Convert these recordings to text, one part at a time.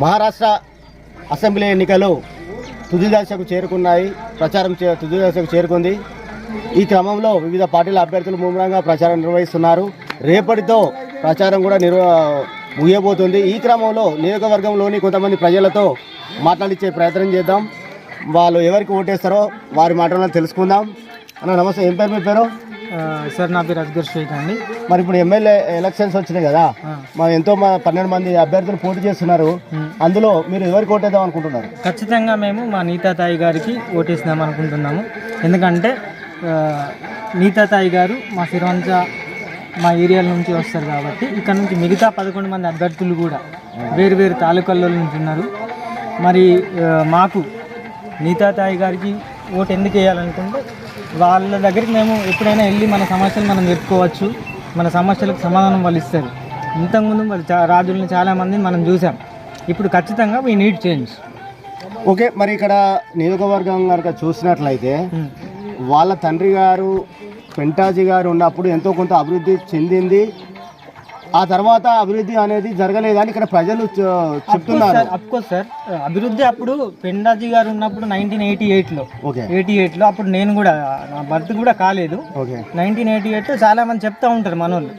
Maharashtra assembly ఎన్నికలు తుది దశకు చేరుకున్నాయి. ప్రచారం చే తుది దశకు చేరుకుంది. ఈ క్రమంలో వివిధ పార్టీల అభ్యర్థులు ముమ్మరంగా ప్రచారం నిర్వహిస్తున్నారు. రేపటితో ప్రచారం కూడా నిర్వ ముగియబోతుంది. ఈ క్రమంలో నియోజకవర్గంలోని కొంతమంది ప్రజలతో మాట్లాడించే ప్రయత్నం చేద్దాం. వాళ్ళు ఎవరికి ఓటేస్తారో వారి మాటలను తెలుసుకుందాం. అన్న నమస్తే. ఏం పేరు మీ పేరు? సార్ నా పేరు అజ్గర్ షేక్ అండి. మరి ఇప్పుడు ఎమ్మెల్యే ఎలక్షన్స్ వచ్చినాయి కదా మా ఎంతో మా పన్నెండు మంది అభ్యర్థులు పోటీ చేస్తున్నారు. అందులో మీరు ఎవరికి ఓటేద్దాం అనుకుంటున్నారు? ఖచ్చితంగా మేము మా నీతాతాయి గారికి ఓటేసినాం అనుకుంటున్నాము. ఎందుకంటే నీతాతాయి గారు మా సిరవంచ మా ఏరియాల నుంచి వస్తారు కాబట్టి ఇక్కడ నుంచి మిగతా పదకొండు మంది అభ్యర్థులు కూడా వేరు వేరు తాలూకాల్లో నుంచి ఉన్నారు మరి ఆ, మాకు నీతాతాయి గారికి ఓటు ఎందుకు వేయాలనుకుంటే వాళ్ళ దగ్గరికి మేము ఎప్పుడైనా వెళ్ళి మన సమస్యలు మనం చెప్పుకోవచ్చు మన సమస్యలకు సమాధానం వాళ్ళు ఇస్తారు. ఇంతకుముందు వాళ్ళు చా రాజుల్ని చాలామందిని మనం చూసాం. ఇప్పుడు ఖచ్చితంగా వీ నీడ్ చేంజ్ ఓకే మరి ఇక్కడ నియోజకవర్గం కనుక చూసినట్లయితే వాళ్ళ తండ్రి గారు పెంటాజీ గారు ఉన్నప్పుడు ఎంతో కొంత అభివృద్ధి చెందింది. ఆ తర్వాత అభివృద్ధి అనేది జరగలేదని ఇక్కడ ప్రజలు చెప్తున్నారు. అఫ్కోర్స్ సార్ అభివృద్ధి అప్పుడు పెండాజీ గారు ఉన్నప్పుడు నైన్టీన్ ఎయిటీ ఎయిట్లో ఎయిటీ ఎయిట్లో అప్పుడు నేను కూడా నా బర్త్ కూడా కాలేదు. నైన్టీన్ ఎయిటీ ఎయిట్లో చాలా మంది చెప్తా ఉంటారు మనోళ్ళు.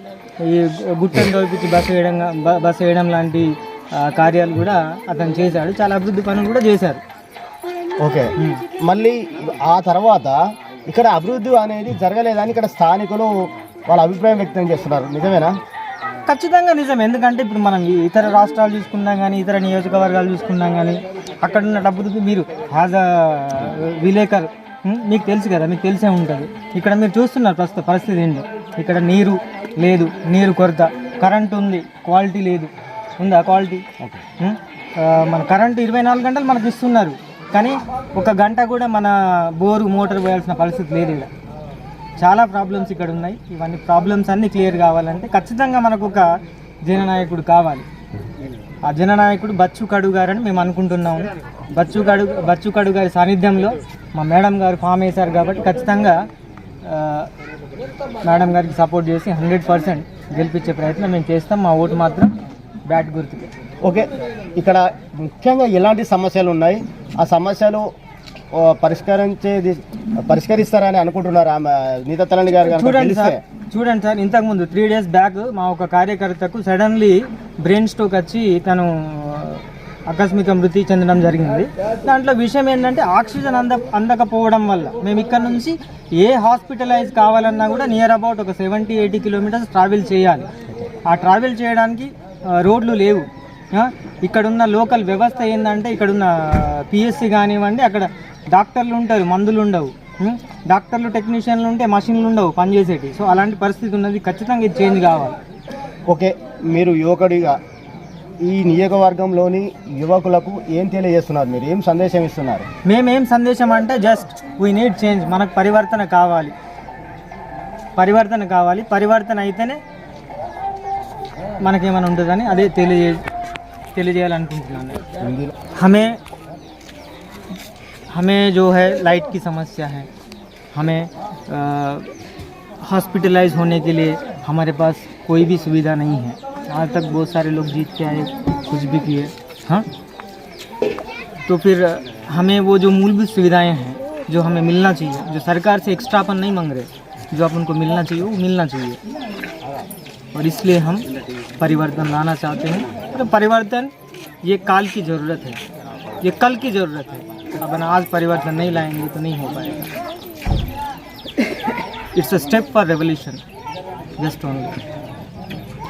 ఈ గుట్టను దోపించి బస్సు వేయడం బస్సు వేయడం లాంటి కార్యాలు కూడా అతను చేశాడు. చాలా అభివృద్ధి పనులు కూడా చేశారు. ఓకే. మళ్ళీ ఆ తర్వాత ఇక్కడ అభివృద్ధి అనేది జరగలేదని ఇక్కడ స్థానికులు వాళ్ళ అభిప్రాయం వ్యక్తం చేస్తున్నారు. నిజమేనా? ఖచ్చితంగా నిజం. ఎందుకంటే ఇప్పుడు మనం ఇతర రాష్ట్రాలు చూసుకున్నా కానీ ఇతర నియోజకవర్గాలు చూసుకున్నా కానీ అక్కడ ఉన్న డబ్బుకి మీరు యాజ్ అ విలేకర్ మీకు తెలుసు కదా మీకు తెలిసే ఉంటుంది. ఇక్కడ మీరు చూస్తున్నారు ప్రస్తుత పరిస్థితి ఏంటో ఇక్కడ నీరు లేదు నీరు కొరత కరెంట్ ఉంది క్వాలిటీ లేదు. ఉందా క్వాలిటీ? మన కరెంటు ఇరవై నాలుగు గంటలు మనకి ఇస్తున్నారు. కానీ ఒక గంట కూడా మన బోరు మోటార్ పోయాల్సిన పరిస్థితి లేదు ఇక్కడ. చాలా ప్రాబ్లమ్స్ ఇక్కడ ఉన్నాయి. ఇవన్నీ ప్రాబ్లమ్స్ అన్నీ క్లియర్ కావాలంటే ఖచ్చితంగా మనకు ఒక జననాయకుడు కావాలి. ఆ జననాయకుడు బచ్చు కడు గారని మేము అనుకుంటున్నాము. బచ్చు కడు బచ్చు కడు గారి సాన్నిధ్యంలో మా మేడం గారు ఫామ్ వేశారు కాబట్టి ఖచ్చితంగా మేడం గారికి సపోర్ట్ చేసి హండ్రెడ్ పర్సెంట్ గెలిపించే ప్రయత్నం మేము చేస్తాం. మా ఓటు మాత్రం బ్యాట్ గుర్తుకే. ఓకే. ఇక్కడ ముఖ్యంగా ఎలాంటి సమస్యలు ఉన్నాయి? ఆ సమస్యలు పరిష్కరించేది పరిష్కరిస్తారని అనుకుంటున్నారు ఆమె నీత తలని గారు చూడండి సార్ చూడండి సార్ ఇంతకుముందు త్రీ డేస్ బ్యాక్ మా ఒక కార్యకర్తకు సడన్లీ బ్రెయిన్ స్ట్రోక్ వచ్చి తను ఆకస్మిక మృతి చెందడం జరిగింది. దాంట్లో విషయం ఏంటంటే ఆక్సిజన్ అంద అందకపోవడం వల్ల మేము ఇక్కడ నుంచి ఏ హాస్పిటలైజ్ కావాలన్నా కూడా నియర్ అబౌట్ ఒక సెవెంటీ ఎయిటీ కిలోమీటర్స్ ట్రావెల్ చేయాలి. ఆ ట్రావెల్ చేయడానికి రోడ్లు లేవు. ఇక్కడున్న లోకల్ వ్యవస్థ ఏంటంటే ఇక్కడున్న పిఎస్సి కానివ్వండి అక్కడ డాక్టర్లు ఉంటారు మందులు ఉండవు? డాక్టర్లు టెక్నీషియన్లు ఉంటే మషిన్లు ఉండవు పనిచేసేటి సో అలాంటి పరిస్థితి ఉన్నది. ఖచ్చితంగా ఇది చేంజ్ కావాలి. ఓకే మీరు యువకుడిగా ఈ నియోజకవర్గంలోని యువకులకు ఏం తెలియజేస్తున్నారు? మీరు ఏం సందేశం ఇస్తున్నారు? మేమేం సందేశం అంటే జస్ట్ వీ నీడ్ చేంజ్ మనకు పరివర్తన కావాలి. పరివర్తన కావాలి. పరివర్తన అయితేనే మనకేమైనా ఉంటుందని అదే తెలియజే తెలియజేయాలనుకుంటున్నాను. హిందీలో हमें जो है लाइट की समस्या है। हमें हॉस्पिटलाइज होने के लिए हमारे पास कोई भी सुविधा नहीं है। आज तक बहुत सारे लोग जीत के आए, कुछ भी किए। हाँ? तो फिर, हमें वो जो मूलभूत सुविधाएँ हैं, जो हमें मिलना चाहिए, जो सरकार से एक्स्ट्रा अपन नहीं मांग रहे, जो अपन को मिलना चाहिए, वो मिलना चाहिए। और इसलिए हम परिवर्तन लाना चाहते हैं। तो परिवर्तन, ये काल की ज़रूरत है। ये कल की ज़रूरत है। अपन आज परिवर्तन नहीं लाएंगे तो नहीं हो पाएगा it's a step for revolution just only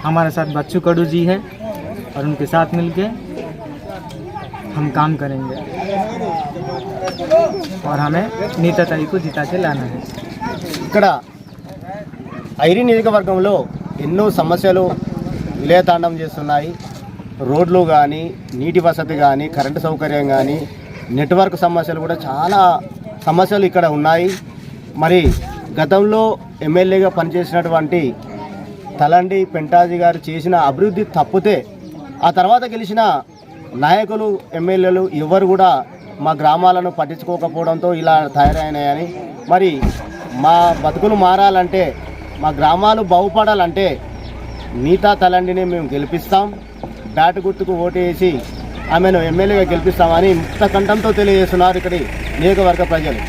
हमारे साथ बच्चू कडू जी है और उनके साथ मिलके हम काम करेंगे और हमें नीता ताई को जिता के लाना है ఇక్కడ ఐరి నియోజకవర్గంలో ఎన్నో సమస్యలు విలేతాండం చేస్తున్నాయి రోడ్లు కానీ నీటి వసతి కానీ కరెంటు సౌకర్యం కానీ నెట్వర్క్ సమస్యలు కూడా చాలా సమస్యలు ఇక్కడ ఉన్నాయి. మరి గతంలో ఎమ్మెల్యేగా పనిచేసినటువంటి తలండి పెంటాజీ గారు చేసిన అభివృద్ధి తప్పితే ఆ తర్వాత గెలిచిన నాయకులు ఎమ్మెల్యేలు ఎవరు కూడా మా గ్రామాలను పట్టించుకోకపోవడంతో ఇలా తయారైనాయని. మరి మా బతుకులు మారాలంటే మా గ్రామాలు బాగుపడాలంటే నీతా తలండిని మేము గెలిపిస్తాం. బ్యాట్ గుర్తుకు ఓటు వేసి ఆమెను ఎమ్మెల్యేగా గెలిపిస్తామని ముక్త కంఠంతో తెలియజేస్తున్నారు ఇక్కడి నియోజకవర్గ ప్రజలు.